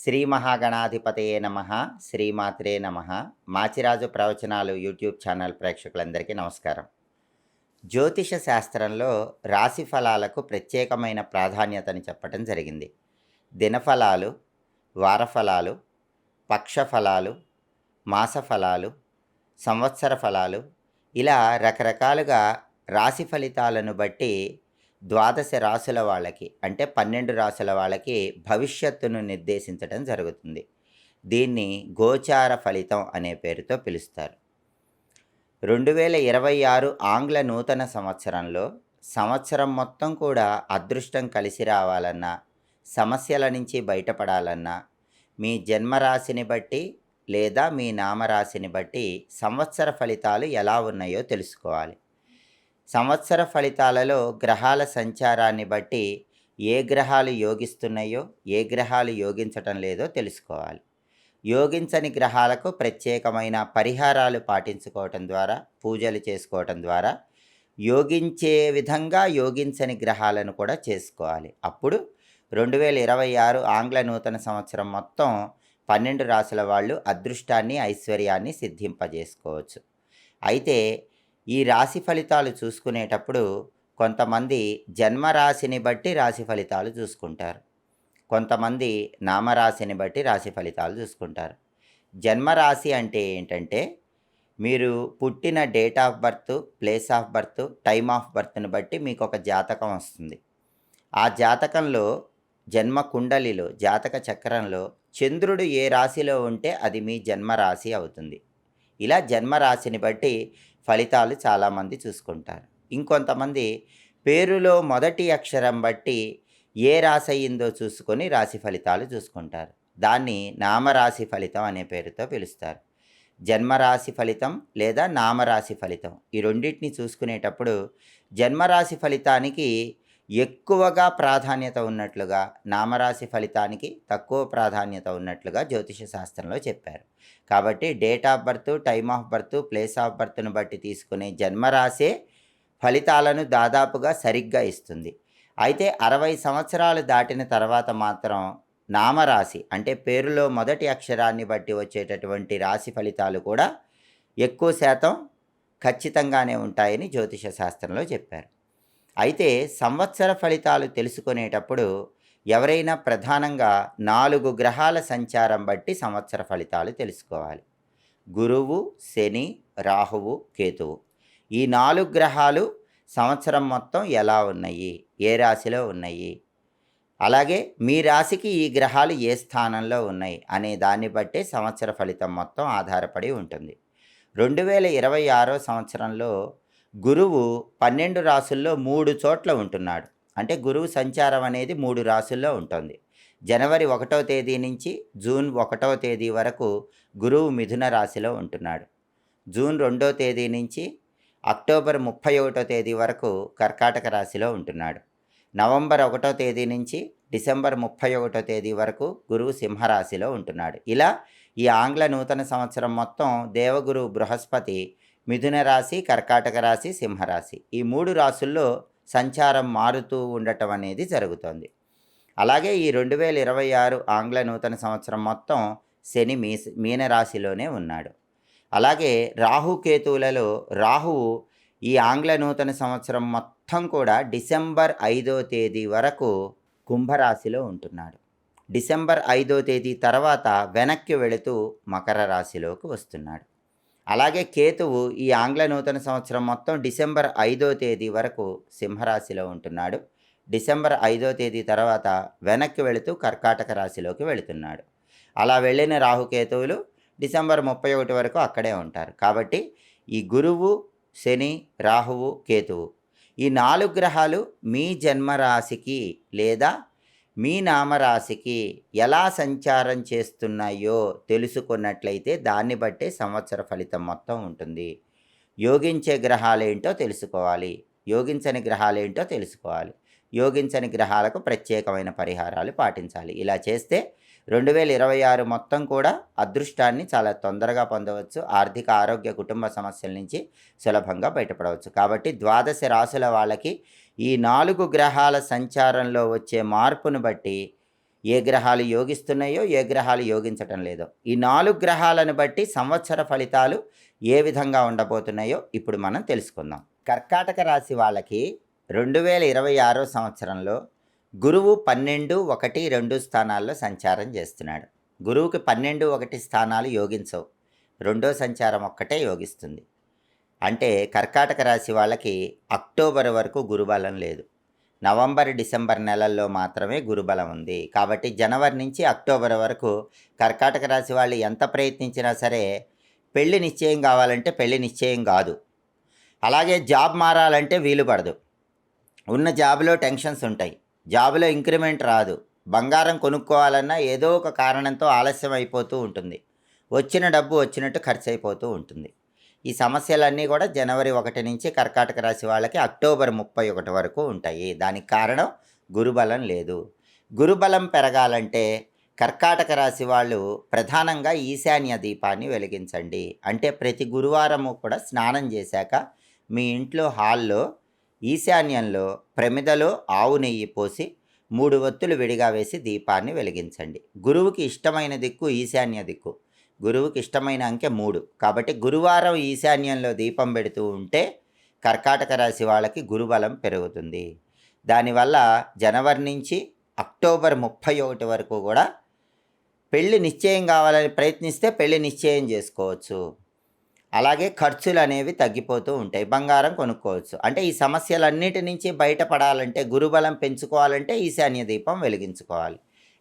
శ్రీ మహాగణాధిపతయే నమ శ్రీమాత్రే నమ. మాచిరాజు ప్రవచనాలు యూట్యూబ్ ఛానల్ ప్రేక్షకులందరికీ నమస్కారం. జ్యోతిష శాస్త్రంలో రాశి ఫలాలకు ప్రత్యేకమైన ప్రాధాన్యతని చెప్పడం జరిగింది. దినఫలాలు వారఫలాలు పక్షఫలాలు మాసఫలాలు సంవత్సర ఫలాలు ఇలా రకరకాలుగా రాశి ఫలితాలను బట్టి ద్వాదశ రాసుల వాళ్ళకి అంటే పన్నెండు రాసుల వాళ్ళకి భవిష్యత్తును నిర్దేశించడం జరుగుతుంది. దీన్ని గోచార ఫలితం అనే పేరుతో పిలుస్తారు. రెండు వేల ఇరవై ఆరు ఆంగ్ల నూతన సంవత్సరంలో సంవత్సరం మొత్తం కూడా అదృష్టం కలిసి రావాలన్నా సమస్యల నుంచి బయటపడాలన్నా మీ జన్మరాశిని బట్టి లేదా మీ నామరాశిని బట్టి సంవత్సర ఫలితాలు ఎలా ఉన్నాయో తెలుసుకోవాలి. సంవత్సర ఫలితాలలో గ్రహాల సంచారాన్ని బట్టి ఏ గ్రహాలు యోగిస్తున్నాయో ఏ గ్రహాలు యోగించటం లేదో తెలుసుకోవాలి. యోగించని గ్రహాలకు ప్రత్యేకమైన పరిహారాలు పాటించుకోవటం ద్వారా పూజలు చేసుకోవటం ద్వారా యోగించే విధంగా యోగించని గ్రహాలను కూడా చేసుకోవాలి. అప్పుడు రెండు వేల ఇరవై ఆరు ఆంగ్ల నూతన సంవత్సరం మొత్తం పన్నెండు రాసుల వాళ్ళు అదృష్టాన్ని ఐశ్వర్యాన్ని సిద్ధింపజేసుకోవచ్చు. అయితే ఈ రాశి ఫలితాలు చూసుకునేటప్పుడు కొంతమంది జన్మరాశిని బట్టి రాశి ఫలితాలు చూసుకుంటారు. కొంతమంది నామరాశిని బట్టి రాశి ఫలితాలు చూసుకుంటారు. జన్మరాశి అంటే ఏంటంటే మీరు పుట్టిన date of birth place of birth time of బర్త్ని బట్టి మీకు ఒక జాతకం వస్తుంది. ఆ జాతకంలో జన్మ కుండలిలో జాతక చక్రంలో చంద్రుడు ఏ రాశిలో ఉంటే అది మీ జన్మరాశి అవుతుంది. ఇలా జన్మరాశిని బట్టి ఫలితాలు చాలామంది చూసుకుంటారు. ఇంకొంతమంది పేరులో మొదటి అక్షరం బట్టి ఏ రాశి అయ్యిందో చూసుకొని రాశి ఫలితాలు చూసుకుంటారు. దాన్ని నామరాశి ఫలితం అనే పేరుతో పిలుస్తారు. జన్మరాశి ఫలితం లేదా నామరాశి ఫలితం ఈ రెండింటిని చూసుకునేటప్పుడు జన్మరాశి ఫలితానికి ఎక్కువగా ప్రాధాన్యత ఉన్నట్లుగా నామరాశి ఫలితానికి తక్కువ ప్రాధాన్యత ఉన్నట్లుగా జ్యోతిష శాస్త్రంలో చెప్పారు. కాబట్టి date of birth time of birth place of బర్త్ను బట్టి తీసుకునే జన్మరాశే ఫలితాలను దాదాపుగా సరిగ్గా ఇస్తుంది. అయితే అరవై సంవత్సరాలు దాటిన తర్వాత మాత్రం నామరాశి అంటే పేరులో మొదటి అక్షరాన్ని బట్టి వచ్చేటటువంటి రాశి ఫలితాలు కూడా ఎక్కువ శాతం ఖచ్చితంగానే ఉంటాయని జ్యోతిష శాస్త్రంలో చెప్పారు. అయితే సంవత్సర ఫలితాలు తెలుసుకునేటప్పుడు ఎవరైనా ప్రధానంగా నాలుగు గ్రహాల సంచారం బట్టి సంవత్సర ఫలితాలు తెలుసుకోవాలి. గురువు శని రాహువు కేతువు. ఈ నాలుగు గ్రహాలు సంవత్సరం మొత్తం ఎలా ఉన్నాయి? ఏ రాశిలో ఉన్నాయి? అలాగే మీ రాశికి ఈ గ్రహాలు ఏ స్థానంలో ఉన్నాయి? అనే దాన్ని బట్టే సంవత్సర ఫలితం మొత్తం ఆధారపడి ఉంటుంది. రెండు వేల ఇరవై ఆరో సంవత్సరంలో గురువు పన్నెండు రాసుల్లో మూడు చోట్ల ఉంటున్నాడు. అంటే గురువు సంచారం అనేది మూడు రాసుల్లో ఉంటుంది. జనవరి ఒకటో తేదీ నుంచి జూన్ ఒకటో తేదీ వరకు గురువు మిథున రాశిలో ఉంటున్నాడు. జూన్ రెండో తేదీ నుంచి అక్టోబర్ ముప్పై ఒకటో తేదీ వరకు కర్కాటక రాశిలో ఉంటున్నాడు. నవంబర్ ఒకటో తేదీ నుంచి డిసెంబర్ ముప్పై ఒకటో తేదీ వరకు గురువు సింహరాశిలో ఉంటున్నాడు. ఇలా ఈ ఆంగ్ల నూతన సంవత్సరం మొత్తం దేవగురు బృహస్పతి మిథున రాశి కర్కాటక రాశి సింహరాశి ఈ మూడు రాశుల్లో సంచారం మారుతూ ఉండటం అనేది జరుగుతోంది. అలాగే ఈ రెండు వేల ఇరవై ఆరు ఆంగ్ల నూతన సంవత్సరం మొత్తం శని మీ మీనరాశిలోనే ఉన్నాడు. అలాగే రాహుకేతువులలో రాహువు ఈ ఆంగ్ల నూతన సంవత్సరం మొత్తం కూడా డిసెంబర్ ఐదో తేదీ వరకు కుంభరాశిలో ఉంటున్నాడు. డిసెంబర్ ఐదో తేదీ తర్వాత వెనక్కి వెళుతూ మకర రాశిలోకి వస్తున్నాడు. అలాగే కేతువు ఈ ఆంగ్ల నూతన సంవత్సరం మొత్తం డిసెంబర్ ఐదో తేదీ వరకు సింహరాశిలో ఉంటున్నాడు. డిసెంబర్ ఐదో తేదీ తర్వాత వెనక్కి వెళుతూ కర్కాటక రాశిలోకి వెళుతున్నాడు. అలా వెళ్ళిన రాహుకేతువులు డిసెంబర్ ముప్పై ఒకటి వరకు అక్కడే ఉంటారు. కాబట్టి ఈ గురువు శని రాహువు కేతువు ఈ నాలుగు గ్రహాలు మీ జన్మరాశికి లేదా మీ నామరాశికి ఎలా సంచారం చేస్తున్నాయో తెలుసుకున్నట్లయితే దాన్ని బట్టే సంవత్సర ఫలితం మొత్తం ఉంటుంది. యోగించే గ్రహాలేంటో తెలుసుకోవాలి. యోగించని గ్రహాలేంటో తెలుసుకోవాలి. యోగించని గ్రహాలకు ప్రత్యేకమైన పరిహారాలు పాటించాలి. ఇలా చేస్తే రెండు వేల ఇరవై ఆరు మొత్తం కూడా అదృష్టాన్ని చాలా తొందరగా పొందవచ్చు. ఆర్థిక ఆరోగ్య కుటుంబ సమస్యల నుంచి సులభంగా బయటపడవచ్చు. కాబట్టి ద్వాదశ రాసుల వాళ్ళకి ఈ నాలుగు గ్రహాల సంచారంలో వచ్చే మార్పును బట్టి ఏ గ్రహాలు యోగిస్తున్నాయో ఏ గ్రహాలు యోగించటం లేదో. ఈ నాలుగు గ్రహాలను బట్టి సంవత్సర ఫలితాలు ఏ విధంగా ఉండబోతున్నాయో ఇప్పుడు మనం తెలుసుకుందాం. కర్కాటక రాశి వాళ్ళకి రెండు వేల ఇరవై ఆరో సంవత్సరంలో గురువు పన్నెండు ఒకటి రెండు స్థానాల్లో సంచారం చేస్తున్నాడు. గురువుకి పన్నెండు ఒకటి స్థానాలు యోగించవు. రెండో సంచారం ఒక్కటే యోగిస్తుంది. అంటే కర్కాటక రాశి వాళ్ళకి అక్టోబర్ వరకు గురుబలం లేదు. నవంబర్ డిసెంబర్ నెలల్లో మాత్రమే గురుబలం ఉంది. కాబట్టి జనవరి నుంచి అక్టోబర్ వరకు కర్కాటక రాశి వాళ్ళు ఎంత ప్రయత్నించినా సరే పెళ్ళి నిశ్చయం కావాలంటే పెళ్ళి నిశ్చయం కాదు. అలాగే జాబ్ మారాలంటే వీలు పడదు. ఉన్న జాబ్లో టెన్షన్స్ ఉంటాయి. జాబ్లో ఇంక్రిమెంట్ రాదు. బంగారం కొనుక్కోవాలన్నా ఏదో ఒక కారణంతో ఆలస్యం అయిపోతూ ఉంటుంది. వచ్చిన డబ్బు వచ్చినట్టు ఖర్చు అయిపోతూ ఉంటుంది. ఈ సమస్యలన్నీ కూడా జనవరి ఒకటి నుంచి కర్కాటక రాశి వాళ్ళకి అక్టోబర్ ముప్పై ఒకటి వరకు ఉంటాయి. దానికి కారణం గురుబలం లేదు. గురుబలం పెరగాలంటే కర్కాటక రాశి వాళ్ళు ప్రధానంగా ఈశాన్య దీపాన్ని వెలిగించండి. అంటే ప్రతి గురువారము కూడా స్నానం చేశాక మీ ఇంట్లో హాల్లో ఈశాన్యంలో ప్రమిదలో ఆవు నెయ్యి పోసి మూడు ఒత్తులు విడిగా వేసి దీపాన్ని వెలిగించండి. గురువుకి ఇష్టమైన దిక్కు ఈశాన్య దిక్కు. గురువుకి ఇష్టమైన అంకె మూడు. కాబట్టి గురువారం ఈశాన్యంలో దీపం పెడుతూ ఉంటే కర్కాటక రాశి వాళ్ళకి గురుబలం పెరుగుతుంది. దానివల్ల జనవరి నుంచి అక్టోబర్ ముప్పై ఒకటి వరకు కూడా పెళ్ళి నిశ్చయం కావాలని ప్రయత్నిస్తే పెళ్ళి నిశ్చయం చేసుకోవచ్చు. అలాగే ఖర్చులు అనేవి తగ్గిపోతూ ఉంటాయి. బంగారం కొనుక్కోవచ్చు. అంటే ఈ సమస్యలన్నిటి నుంచి బయటపడాలంటే గురుబలం పెంచుకోవాలంటే ఈశాన్య దీపం వెలిగించుకోవాలి.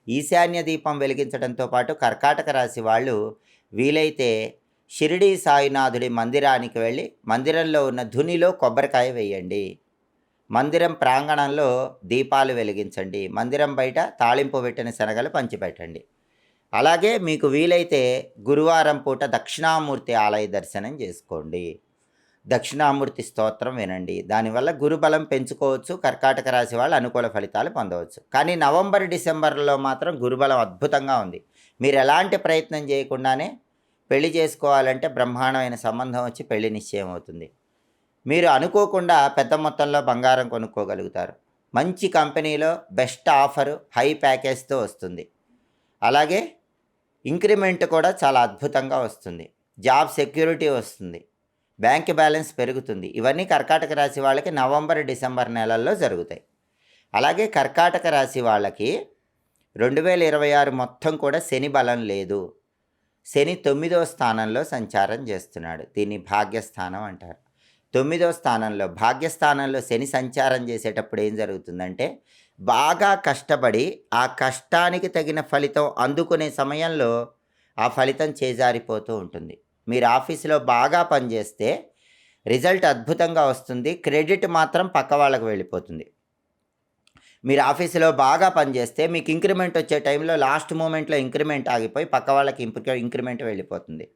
ఈశాన్య దీపం వెలిగించడంతో పాటు కర్కాటక రాశి వాళ్ళు వీలైతే షిరిడీ సాయినాథుడి మందిరానికి వెళ్ళి మందిరంలో ఉన్న ధునిలో కొబ్బరికాయ వేయండి. మందిరం ప్రాంగణంలో దీపాలు వెలిగించండి. మందిరం బయట తాళింపు పెట్టిన శనగలు పంచిపెట్టండి. అలాగే మీకు వీలైతే గురువారం పూట దక్షిణామూర్తి ఆలయ దర్శనం చేసుకోండి. దక్షిణామూర్తి స్తోత్రం వినండి. దానివల్ల గురుబలం పెంచుకోవచ్చు కర్కాటక రాశి వాళ్ళు అనుకూల ఫలితాలు పొందవచ్చు. కానీ నవంబర్ డిసెంబర్లో మాత్రం గురుబలం అద్భుతంగా ఉంది. మీరు ఎలాంటి ప్రయత్నం చేయకుండానే పెళ్ళి చేసుకోవాలంటే బ్రహ్మాండమైన సంబంధం వచ్చి పెళ్ళి నిశ్చయం అవుతుంది మీరు అనుకోకుండా పెద్ద మొత్తంలో బంగారం కొనుక్కోగలుగుతారు. మంచి కంపెనీలో బెస్ట్ ఆఫరు హై ప్యాకేజ్తో వస్తుంది. అలాగే ఇంక్రిమెంట్ కూడా చాలా అద్భుతంగా వస్తుంది. జాబ్ సెక్యూరిటీ వస్తుంది. బ్యాంక్ బ్యాలెన్స్ పెరుగుతుంది. ఇవన్నీ కర్కాటక రాశి వాళ్ళకి నవంబర్ డిసెంబర్ నెలల్లో జరుగుతాయి. అలాగే కర్కాటక రాశి వాళ్ళకి రెండు వేల ఇరవై ఆరు మొత్తం కూడా శని బలం లేదు. శని తొమ్మిదో స్థానంలో సంచారం చేస్తున్నాడు. దీన్ని భాగ్యస్థానం అంటారు. తొమ్మిదో స్థానంలో భాగ్యస్థానంలో శని సంచారం చేసేటప్పుడు ఏం జరుగుతుందంటే బాగా కష్టపడి ఆ కష్టానికి తగిన ఫలితం అందుకునే సమయంలో ఆ ఫలితం చేజారిపోతూ ఉంటుంది. మీరు ఆఫీసులో బాగా పనిచేస్తే రిజల్ట్ అద్భుతంగా వస్తుంది. క్రెడిట్ మాత్రం పక్క వాళ్ళకు వెళ్ళిపోతుంది. మీరు ఆఫీసులో బాగా పనిచేస్తే మీకు ఇంక్రిమెంట్ వచ్చే టైంలో లాస్ట్ మూమెంట్లో ఇంక్రిమెంట్ ఆగిపోయి పక్క వాళ్ళకి ఇంక్రిమెంట్ వెళ్ళిపోతుంది.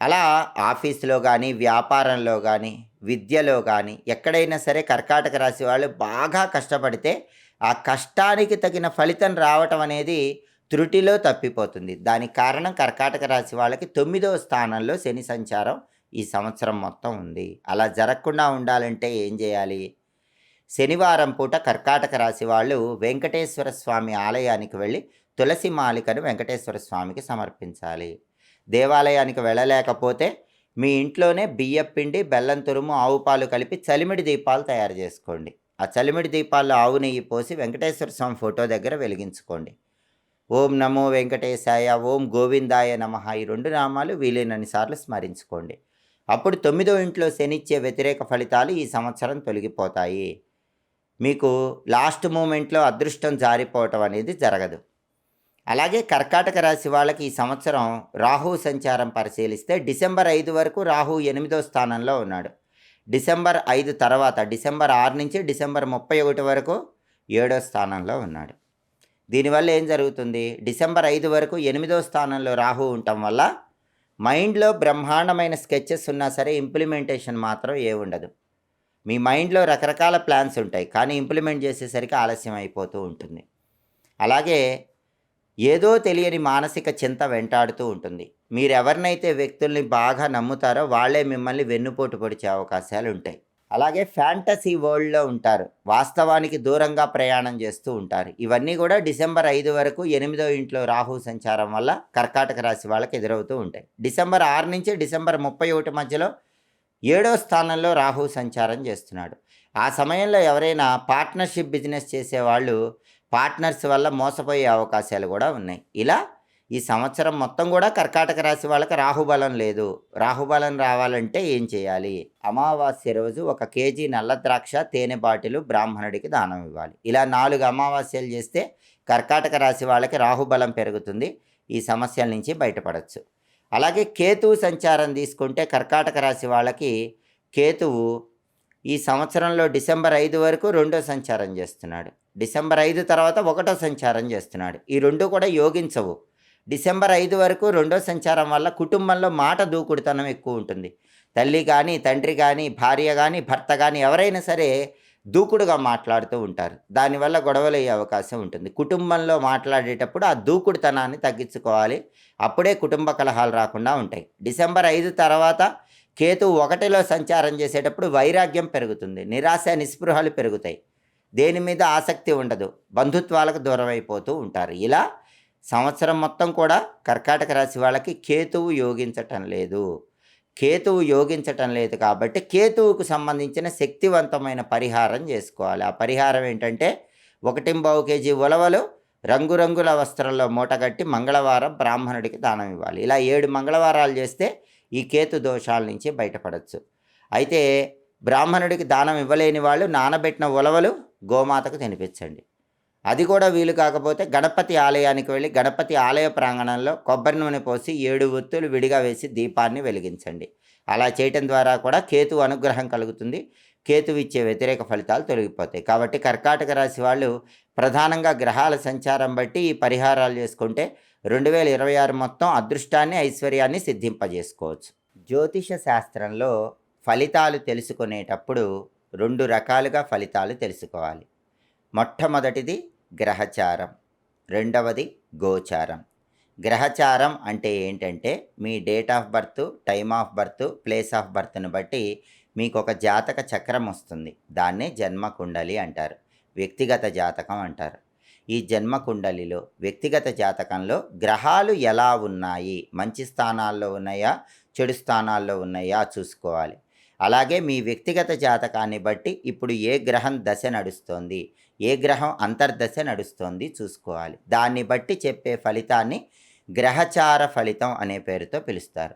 అలా ఆఫీసులో కానీ వ్యాపారంలో కానీ విద్యలో కానీ ఎక్కడైనా సరే కర్కాటక రాశి వాళ్ళు బాగా కష్టపడితే ఆ కష్టానికి తగిన ఫలితం రావటం అనేది త్రుటిలో తప్పిపోతుంది. దానికి కారణం కర్కాటక రాశి వాళ్ళకి తొమ్మిదవ స్థానంలో శని సంచారం ఈ సంవత్సరం మొత్తం ఉంది. అలా జరగకుండా ఉండాలంటే ఏం చేయాలి? శనివారం పూట కర్కాటక రాశి వాళ్ళు వెంకటేశ్వర స్వామి ఆలయానికి వెళ్ళి తులసి మాలికను వెంకటేశ్వర స్వామికి సమర్పించాలి. దేవాలయానికి వెళ్ళలేకపోతే మీ ఇంట్లోనే బియ్యం పిండి బెల్లం తురుము ఆవు పాలు కలిపి చలిమిడి దీపాలు తయారు చేసుకోండి. ఆ చలిమిడి దీపాల్లో ఆవు నెయ్యి పోసి వెంకటేశ్వర స్వామి ఫోటో దగ్గర వెలిగించుకోండి. ఓం నమో వెంకటేశాయ ఓం గోవిందాయ నమ. ఈ రెండు నామాలు వీలైనన్ని సార్లు స్మరించుకోండి. అప్పుడు తొమ్మిదో ఇంట్లో శనిచ్చే వ్యతిరేక ఫలితాలు ఈ సంవత్సరం తొలగిపోతాయి. మీకు లాస్ట్ మూమెంట్లో అదృష్టం జారిపోవటం అనేది జరగదు. అలాగే కర్కాటక రాశి వాళ్ళకి ఈ సంవత్సరం రాహు సంచారం పరిశీలిస్తే డిసెంబర్ ఐదు వరకు రాహు ఎనిమిదో స్థానంలో ఉన్నాడు. డిసెంబర్ ఐదు తర్వాత డిసెంబర్ ఆరు నుంచి డిసెంబర్ ముప్పై ఒకటి వరకు ఏడో స్థానంలో ఉన్నాడు. దీనివల్ల ఏం జరుగుతుంది? డిసెంబర్ ఐదు వరకు ఎనిమిదో స్థానంలో రాహు ఉండటం వల్ల మైండ్లో బ్రహ్మాండమైన స్కెచెస్ ఉన్నా సరే ఇంప్లిమెంటేషన్ మాత్రం ఏ ఉండదు. మీ మైండ్లో రకరకాల ప్లాన్స్ ఉంటాయి. కానీ ఇంప్లిమెంట్ చేసేసరికి ఆలస్యం అయిపోతూ ఉంటుంది. అలాగే ఏదో తెలియని మానసిక చింత వెంటాడుతూ ఉంటుంది. మీరు ఎవరినైతే వ్యక్తుల్ని బాగా నమ్ముతారో వాళ్ళే మిమ్మల్ని వెన్నుపోటు పొడిచే అవకాశాలు ఉంటాయి. అలాగే ఫ్యాంటసీ వరల్డ్లో ఉంటారు. వాస్తవానికి దూరంగా ప్రయాణం చేస్తూ ఉంటారు. ఇవన్నీ కూడా డిసెంబర్ ఐదు వరకు ఎనిమిదో ఇంట్లో రాహు సంచారం వల్ల కర్కాటక రాశి వాళ్ళకి ఎదురవుతూ ఉంటాయి. డిసెంబర్ ఆరు నుంచి డిసెంబర్ ముప్పై ఒకటి మధ్యలో ఏడో స్థానంలో రాహు సంచారం చేస్తున్నాడు. ఆ సమయంలో ఎవరైనా పార్ట్నర్షిప్ బిజినెస్ చేసేవాళ్ళు పార్ట్నర్స్ వల్ల మోసపోయే అవకాశాలు కూడా ఉన్నాయి. ఇలా ఈ సంవత్సరం మొత్తం కూడా కర్కాటక రాశి వాళ్ళకి రాహుబలం లేదు. రాహుబలం రావాలంటే ఏం చేయాలి? అమావాస్య రోజు ఒక కేజీ నల్ల ద్రాక్ష తేనె బాటిలు బ్రాహ్మణుడికి దానం ఇవ్వాలి. ఇలా నాలుగు అమావాస్యలు చేస్తే కర్కాటక రాశి వాళ్ళకి రాహుబలం పెరుగుతుంది. ఈ సమస్యల నుంచి బయటపడవచ్చు అలాగే కేతువు సంచారం తీసుకుంటే కర్కాటక రాశి వాళ్ళకి కేతువు ఈ సంవత్సరంలో డిసెంబర్ ఐదు వరకు రెండో సంచారం చేస్తున్నాడు. డిసెంబర్ ఐదు తర్వాత ఒకటో సంచారం చేస్తున్నాడు. ఈ రెండు కూడా యోగించవు. డిసెంబర్ ఐదు వరకు రెండో సంచారం వల్ల కుటుంబంలో మాట దూకుడుతనం ఎక్కువ ఉంటుంది. తల్లి కానీ తండ్రి కానీ భార్య కానీ భర్త కానీ ఎవరైనా సరే దూకుడుగా మాట్లాడుతూ ఉంటారు. దానివల్ల గొడవలు అయ్యే అవకాశం ఉంటుంది. కుటుంబంలో మాట్లాడేటప్పుడు ఆ దూకుడుతనాన్ని తగ్గించుకోవాలి. అప్పుడే కుటుంబ కలహాలు రాకుండా ఉంటాయి. డిసెంబర్ ఐదు తర్వాత కేతు ఒకటిలో సంచారం చేసేటప్పుడు వైరాగ్యం పెరుగుతుంది. నిరాశ నిస్పృహలు పెరుగుతాయి. దేని మీద ఆసక్తి ఉండదు. బంధుత్వాలకు దూరం అయిపోతూ ఉంటారు. ఇలా సంవత్సరం మొత్తం కూడా కర్కాటక రాశి వాళ్ళకి కేతువు యోగించటం లేదు. కేతువు యోగించటం లేదు కాబట్టి కేతువుకు సంబంధించిన శక్తివంతమైన పరిహారం చేసుకోవాలి. ఆ పరిహారం ఏంటంటే ఒకటింబావు కేజీ ఉలవలు రంగురంగుల వస్త్రంలో మూటగట్టి మంగళవారం బ్రాహ్మణుడికి దానం ఇవ్వాలి. ఇలా ఏడు మంగళవారాలు చేస్తే ఈ కేతు దోషాల నుంచి బయటపడవచ్చు అయితే బ్రాహ్మణుడికి దానం ఇవ్వలేని వాళ్ళు నానబెట్టిన ఉలవలు గోమాతకు తినిపించండి. అది కూడా వీలు కాకపోతే గణపతి ఆలయానికి వెళ్ళి గణపతి ఆలయ ప్రాంగణంలో కొబ్బరి నూనె పోసి ఏడు ఒత్తులు విడిగా వేసి దీపాన్ని వెలిగించండి. అలా చేయటం ద్వారా కూడా కేతు అనుగ్రహం కలుగుతుంది. కేతు ఇచ్చే వ్యతిరేక ఫలితాలు తొలగిపోతాయి. కాబట్టి కర్కాటక రాశి వాళ్ళు ప్రధానంగా గ్రహాల సంచారం బట్టి ఈ పరిహారాలు చేసుకుంటే రెండు వేల ఇరవై ఆరు మొత్తం అదృష్టాన్ని ఐశ్వర్యాన్ని సిద్ధింపజేసుకోవచ్చు. జ్యోతిష శాస్త్రంలో ఫలితాలు తెలుసుకునేటప్పుడు రెండు రకాలుగా ఫలితాలు తెలుసుకోవాలి. మొట్టమొదటిది గ్రహచారం. రెండవది గోచారం. గ్రహచారం అంటే ఏంటంటే మీ date of birth time of birth place of బర్త్ను బట్టి మీకు ఒక జాతక చక్రం వస్తుంది. దాన్నే జన్మ కుండలి అంటారు. వ్యక్తిగత జాతకం అంటారు. ఈ జన్మ కుండలిలో వ్యక్తిగత జాతకంలో గ్రహాలు ఎలా ఉన్నాయి? మంచి స్థానాల్లో ఉన్నాయా? చెడు స్థానాల్లో ఉన్నాయా? చూసుకోవాలి. అలాగే మీ వ్యక్తిగత జాతకాన్ని బట్టి ఇప్పుడు ఏ గ్రహం దశ నడుస్తోంది ఏ గ్రహం అంతర్దశ నడుస్తోంది చూసుకోవాలి. దాన్ని బట్టి చెప్పే ఫలితాన్ని గ్రహచార ఫలితం అనే పేరుతో పిలుస్తారు.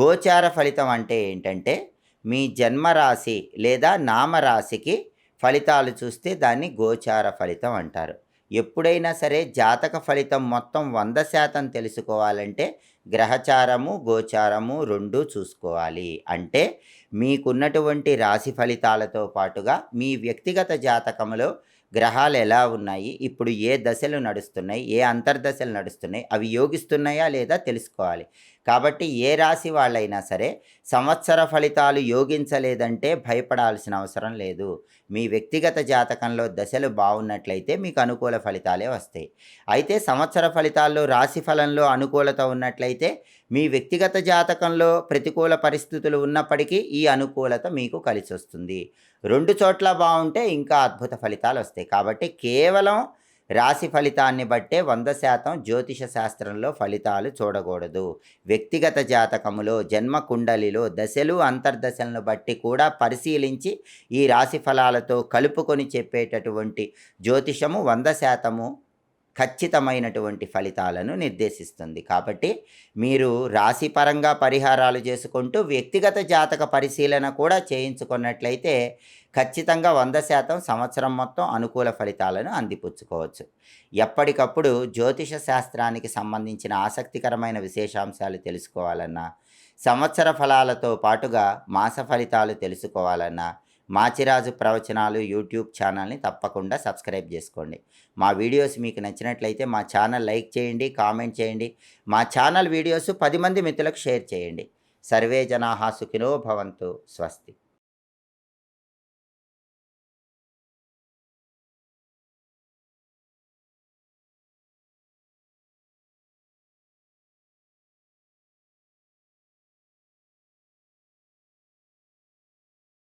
గోచార ఫలితం అంటే ఏంటంటే మీ జన్మరాశి లేదా నామరాశికి ఫలితాలు చూస్తే దాన్ని గోచార ఫలితం అంటారు. ఎప్పుడైనా సరే జాతక ఫలితం మొత్తం వంద శాతం తెలుసుకోవాలంటే గ్రహచారము గోచారము రెండు చూసుకోవాలి. అంటే మీకున్నటువంటి రాశి ఫలితాలతో పాటుగా మీ వ్యక్తిగత జాతకంలో గ్రహాలు ఎలా ఉన్నాయి ఇప్పుడు ఏ దశలు నడుస్తున్నాయి ఏ అంతర్దశలు నడుస్తున్నాయి అవి యోగిస్తున్నాయా లేదా తెలుసుకోవాలి. కాబట్టి ఏ రాశి వాళ్ళైనా సరే సంవత్సర ఫలితాలు యోగించలేదంటే భయపడాల్సిన అవసరం లేదు. మీ వ్యక్తిగత జాతకంలో దశలు బాగున్నట్లయితే మీకు అనుకూల ఫలితాలే వస్తాయి. అయితే సంవత్సర ఫలితాల్లో రాశి ఫలంలో అనుకూలత ఉన్నట్లయితే మీ వ్యక్తిగత జాతకంలో ప్రతికూల పరిస్థితులు ఉన్నప్పటికీ ఈ అనుకూలత మీకు కలిసి వస్తుంది రెండు చోట్ల బాగుంటే ఇంకా అద్భుత ఫలితాలు వస్తాయి. కాబట్టి కేవలం రాశి ఫలితాన్ని బట్టే వంద శాతం జ్యోతిష శాస్త్రంలో ఫలితాలు చూడకూడదు. వ్యక్తిగత జాతకములో జన్మ కుండలిలో దశలు అంతర్దశలను బట్టి కూడా పరిశీలించి ఈ రాశి ఫలాలతో కలుపుకొని చెప్పేటటువంటి జ్యోతిషము వంద శాతము ఖచ్చితమైనటువంటి ఫలితాలను నిర్దేశిస్తుంది. కాబట్టి మీరు రాశిపరంగా పరిహారాలు చేసుకుంటూ వ్యక్తిగత జాతక పరిశీలన కూడా చేయించుకున్నట్లయితే ఖచ్చితంగా వంద శాతం సంవత్సరం మొత్తం అనుకూల ఫలితాలను అందిపుచ్చుకోవచ్చు. ఎప్పటికప్పుడు జ్యోతిష శాస్త్రానికి సంబంధించిన ఆసక్తికరమైన విశేషాంశాలు తెలుసుకోవాలన్నా సంవత్సర ఫలాలతో పాటుగా మాస ఫలితాలు తెలుసుకోవాలన్నా మాచిరాజు ప్రవచనాలు యూట్యూబ్ ఛానల్ని తప్పకుండా సబ్స్క్రైబ్ చేసుకోండి. మా వీడియోస్ మీకు నచ్చినట్లయితే మా ఛానల్ లైక్ చేయండి కామెంట్ చేయండి. మా ఛానల్ వీడియోస్ పది మంది మిత్రులకు షేర్ చేయండి. సర్వే జనాహా సుఖినో భవంతు. స్వస్తి.